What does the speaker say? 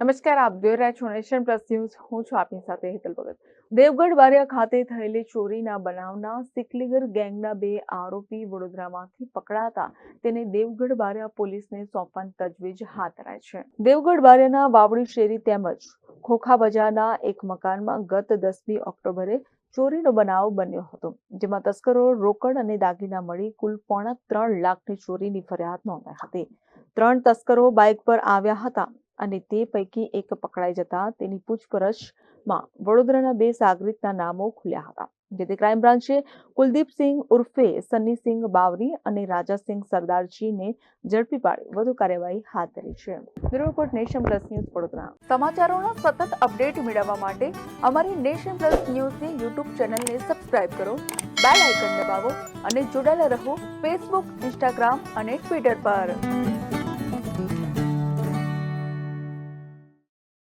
નમસ્કાર, આપ જોઈ રહ્યા છો નેશન પ્લસ ન્યૂઝ. હું છું આપની સાથે હેતલ ભગત. દેવગઢ બારિયા ખાતે થયેલી ચોરીના બનાવના સિકલીગર ગેંગના બે આરોપી વડોદરામાંથી પકડાતા તેને દેવગઢ બારિયા પોલીસને સોંપવાની તજવીજ હાથ ધરાય છે. દેવગઢ બારિયાના વાવડી શેરી તેમજ ખોખા બજારના એક મકાનમાં ગત દસમી ઓક્ટોબરે ચોરીનો બનાવ બન્યો હતો, જેમાં તસ્કરો રોકડ અને દાગીના મળી કુલ પોણા ત્રણ લાખની ચોરીની ફરિયાદ નોંધાઈ હતી. ત્રણ તસ્કરો બાઇક પર આવ્યા હતા. અને તે પૈકી એક પકડાઈ જતા તેની પૂછપરછમાં વડોદરાના બે સાગરીતના નામો ખુલ્યા હતા જેથી ક્રાઇમ બ્રાન્ચે કુલદીપસિંહ ઉર્ફે સન્નીસિંહ બાવરી અને રાજાસિંહ સરદારજીને ઝડપી પાડી વધુ કાર્યવાહી હાથ ધરી છે. Report Nation Plus News Vadodara. સમાચારોના સતત અપડેટ મેળવવા માટે અમારી નેશન પ્લસ ન્યૂઝની યુટ્યુબ ચેનલને સબસ્ક્રાઇબ કરો, બેલ આઇકન દબાવો અને જોડાયેલા રહો ફેસબુક ઇન્સ્ટાગ્રામ અને ટ્વિટર પર.